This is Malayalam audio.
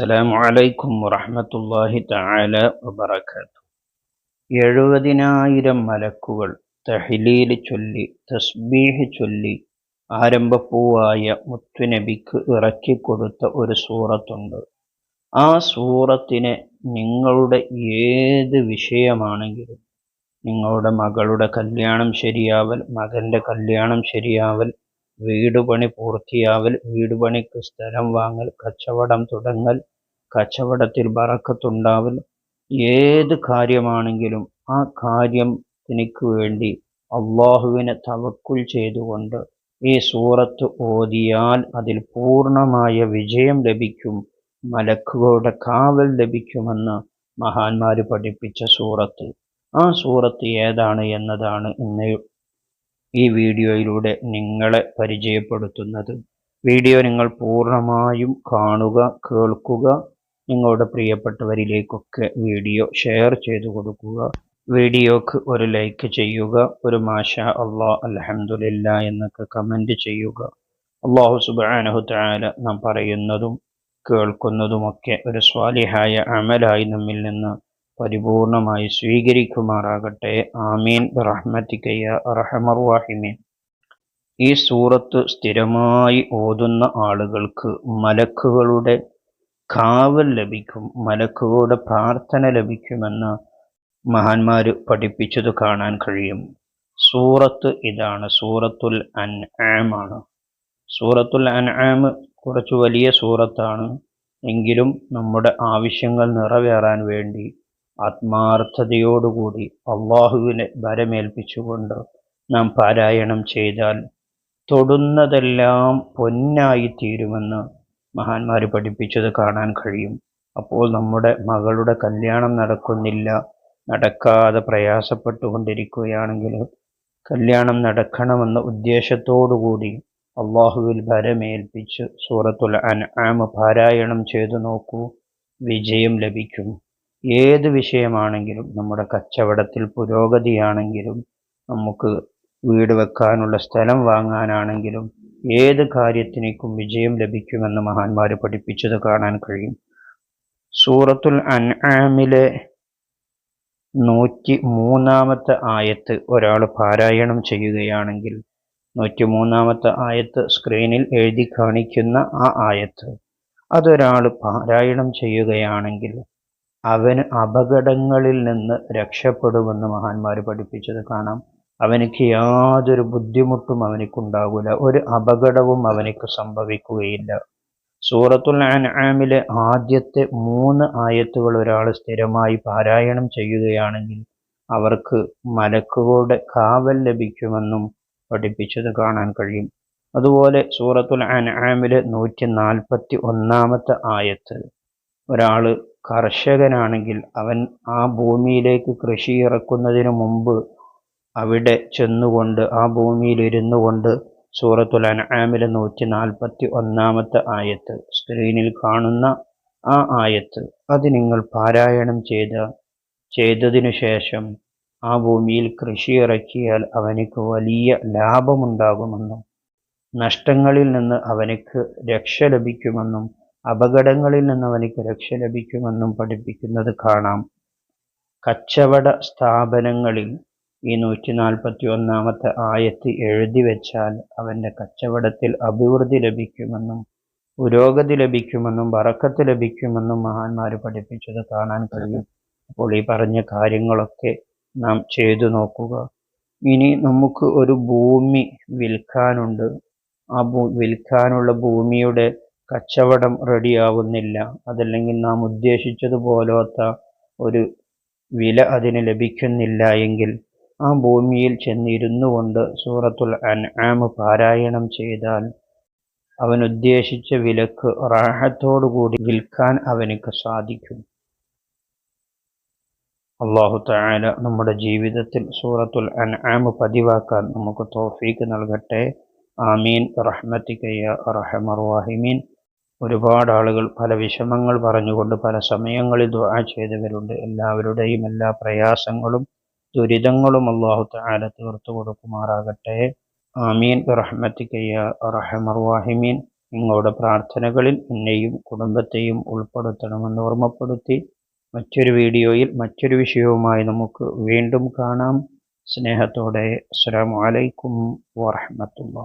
അസ്സലാമു അലൈക്കും വറഹ്മത്തുള്ളാഹി തആല വബറകാതുഹു. എഴുപതിനായിരം മലക്കുകൾ തഹ്ലീൽ ചൊല്ലി തസ്ബീഹ് ചൊല്ലി ആരംഭപ്പൂവായ മുത്തുനബിക്ക് ഇറക്കിക്കൊടുത്ത ഒരു സൂറത്തുണ്ട്. ആ സൂറത്തിനെ നിങ്ങളുടെ ഏത് വിഷയമാണെങ്കിലും നിങ്ങളുടെ മകളുടെ കല്യാണം ശരിയാവൽ മകന്റെ കല്യാണം ശരിയാവൽ വീട് പണി പൂർത്തിയാവൽ വീട് പണിക്ക് സ്ഥലം വാങ്ങൽ കച്ചവടം തുടങ്ങൽ കച്ചവടത്തിൽ ബറക്കത്തുണ്ടാവൽ ഏത് കാര്യമാണെങ്കിലും ആ കാര്യം കാര്യത്തിനു വേണ്ടി അള്ളാഹുവിനെ തവക്കുൽ ചെയ്തുകൊണ്ട് ഈ സൂറത്ത് ഓതിയാൽ അതിൽ പൂർണമായ വിജയം ലഭിക്കും മലക്കുകളുടെ കാവൽ ലഭിക്കുമെന്ന് മഹാന്മാർ പഠിപ്പിച്ച സൂറത്ത്. ആ സൂറത്ത് ഏതാണ് എന്നതാണ് ഇന്ന് ഈ വീഡിയോയിലൂടെ നിങ്ങളെ പരിചയപ്പെടുത്തുന്നത്. വീഡിയോ നിങ്ങൾ പൂർണമായും കാണുക കേൾക്കുക നിങ്ങളുടെ പ്രിയപ്പെട്ടവരിലേക്കൊക്കെ വീഡിയോ ഷെയർ ചെയ്തു കൊടുക്കുക. വീഡിയോക്ക് ഒരു ലൈക്ക് ചെയ്യുക ഒരു മാഷ അള്ളാഹ് അലഹമുല്ല എന്നൊക്കെ കമന്റ് ചെയ്യുക. അള്ളാഹു സുബാനഹു താല നാം പറയുന്നതും കേൾക്കുന്നതുമൊക്കെ ഒരു സ്വാലിഹായ അമലായി നമ്മിൽ നിന്ന് പരിപൂർണമായി സ്വീകരിക്കുമാറാകട്ടെ. ആമീൻ. റഹ്മത്തിക്കയ്യ റഹമർവാഹിമീൻ ഈ സൂറത്ത് സ്ഥിരമായി ഓതുന്ന ആളുകൾക്ക് മലക്കുകളുടെ കാവൽ ലഭിക്കും മലക്കുകളുടെ പ്രാർത്ഥന ലഭിക്കുമെന്ന് മഹാന്മാർ പഠിപ്പിച്ചത് കാണാൻ കഴിയും. സൂറത്ത് ഇതാണ്. സൂറത്തുൽ അൻ ആണ് സൂറത്തുൽ അൻ കുറച്ച് വലിയ സൂറത്താണ്. എങ്കിലും നമ്മുടെ ആവശ്യങ്ങൾ നിറവേറാൻ വേണ്ടി ആത്മാർത്ഥതയോടുകൂടി അള്ളാഹുവിനെ ഭരമേൽപ്പിച്ചുകൊണ്ട് നാം പാരായണം ചെയ്താൽ തൊടുന്നതെല്ലാം പൊന്നായി തീരുമെന്ന് മഹാന്മാർ പഠിപ്പിച്ചത് കാണാൻ കഴിയും. അപ്പോൾ നമ്മുടെ മകളുടെ കല്യാണം നടക്കുന്നില്ല. നടക്കാതെ പ്രയാസപ്പെട്ടുകൊണ്ടിരിക്കുകയാണെങ്കിൽ കല്യാണം നടക്കണമെന്ന ഉദ്ദേശത്തോടുകൂടി അള്ളാഹുവിൽ ഭരമേൽപ്പിച്ച് സൂറത്തുൽ അൻആം പാരായണം ചെയ്തു നോക്കൂ. വിജയം ലഭിക്കും. ഏത് വിഷയമാണെങ്കിലും നമ്മുടെ കച്ചവടത്തിൽ പുരോഗതിയാണെങ്കിലും നമുക്ക് വീട് വെക്കാനുള്ള സ്ഥലം വാങ്ങാനാണെങ്കിലും ഏത് കാര്യത്തിനേക്കും വിജയം ലഭിക്കുമെന്ന് മഹാന്മാർ പഠിപ്പിച്ചത് കാണാൻ കഴിയും. സൂറത്തുൽ അൻആമിലെ നൂറ്റി മൂന്നാമത്തെ ആയത്ത് ഒരാൾ പാരായണം ചെയ്യുകയാണെങ്കിൽ നൂറ്റി മൂന്നാമത്തെ ആയത്ത് സ്ക്രീനിൽ എഴുതി കാണിക്കുന്ന ആ ആയത്ത്. അതൊരാൾ പാരായണം ചെയ്യുകയാണെങ്കിൽ അവന് അപകടങ്ങളിൽ നിന്ന് രക്ഷപ്പെടുമെന്ന് മഹാന്മാർ പഠിപ്പിച്ചത് കാണാം. അവനിക്ക് യാതൊരു ബുദ്ധിമുട്ടും അവനിക്കുണ്ടാകില്ല ഒരു അപകടവും അവനിക്ക് സംഭവിക്കുകയില്ല. സൂറത്തുൽ അൻആമിലെ ആദ്യത്തെ മൂന്ന് ആയത്തുകൾ ഒരാൾ സ്ഥിരമായി പാരായണം ചെയ്യുകയാണെങ്കിൽ അവർക്ക് മലക്കുകളുടെ കാവൽ ലഭിക്കുമെന്നും പഠിപ്പിച്ചത് കാണാൻ കഴിയും. അതുപോലെ സൂറത്തുൽ അൻആമിലെ നൂറ്റി നാൽപ്പത്തി ഒന്നാമത്തെ ആയത്ത്. ഒരാൾ കർഷകനാണെങ്കിൽ അവൻ ആ ഭൂമിയിലേക്ക് കൃഷി ഇറക്കുന്നതിന് മുമ്പ് അവിടെ ചെന്നുകൊണ്ട് ആ ഭൂമിയിൽ ഇരുന്നു കൊണ്ട് സൂറത്തുൽ അൻആമിലെ നൂറ്റി നാൽപ്പത്തി ഒന്നാമത്തെ ആയത്ത് സ്ക്രീനിൽ കാണുന്ന ആ ആയത്ത് അത് നിങ്ങൾ പാരായണം ചെയ്ത ചെയ്തതിനു ശേഷം ആ ഭൂമിയിൽ കൃഷി ഇറക്കിയാൽ അവനിക്ക് വലിയ ലാഭമുണ്ടാകുമെന്നും നഷ്ടങ്ങളിൽ നിന്ന് അവനിക്ക് രക്ഷ ലഭിക്കുമെന്നും അപകടങ്ങളിൽ നിന്ന് അവനിക്ക് രക്ഷ ലഭിക്കുമെന്നും പഠിപ്പിക്കുന്നത് കാണാം. കച്ചവട സ്ഥാപനങ്ങളിൽ ഈ നൂറ്റി നാൽപ്പത്തി ഒന്നാമത്തെ ആയത്ത് എഴുതി വെച്ചാൽ അവന്റെ കച്ചവടത്തിൽ അഭിവൃദ്ധി ലഭിക്കുമെന്നും പുരോഗതി ലഭിക്കുമെന്നും വറക്കത്ത് ലഭിക്കുമെന്നും മഹാന്മാർ പഠിപ്പിച്ചത് കാണാൻ കഴിയും. അപ്പോൾ ഈ പറഞ്ഞ കാര്യങ്ങളൊക്കെ നാം ചെയ്തു നോക്കുക. ഇനി നമുക്ക് ഒരു ഭൂമി വിൽക്കാനുണ്ട്. ആ ഭൂ വിൽക്കാനുള്ള ഭൂമിയുടെ കച്ചവടം റെഡിയാവുന്നില്ല. അതല്ലെങ്കിൽ നാം ഉദ്ദേശിച്ചതുപോലത്തെ ഒരു വില അതിന് ലഭിക്കുന്നില്ല എങ്കിൽ ആ ഭൂമിയിൽ ചെന്നിരുന്നു കൊണ്ട് സൂറത്തുൽ അൻആം പാരായണം ചെയ്താൽ അവൻ ഉദ്ദേശിച്ച വിലക്ക് റാഹത്തോടുകൂടി വിൽക്കാൻ അവനക്ക് സാധിക്കും. അള്ളാഹു തആല നമ്മുടെ ജീവിതത്തിൽ സൂറത്തുൽ അൻആം പതിവാക്കാൻ നമുക്ക് തോഫീക്ക് നൽകട്ടെ. ആമീൻ. റഹ്മത്തിക്കയ്യ റഹമർവാഹിമീൻ ഒരുപാട് ആളുകൾ പല വിഷമങ്ങൾ പറഞ്ഞുകൊണ്ട് പല സമയങ്ങളിൽ ദുആ ചെയ്തവരുണ്ട്. എല്ലാവരുടെയും എല്ലാ പ്രയാസങ്ങളും ദുരിതങ്ങളും അള്ളാഹു തആല തീർത്തു കൊടുക്കുമാറാകട്ടെ. ആമീൻ. റഹ്മത്തിക്കയ്യ റഹമർവാഹിമീൻ നിങ്ങളുടെ പ്രാർത്ഥനകളിൽ എന്നെയും കുടുംബത്തെയും ഉൾപ്പെടുത്തണമെന്ന് ഓർമ്മപ്പെടുത്തി മറ്റൊരു വീഡിയോയിൽ മറ്റൊരു വിഷയവുമായി നമുക്ക് വീണ്ടും കാണാം. സ്നേഹത്തോടെ. അസ്സാം വലൈക്കും വാഹമത്തുള്ള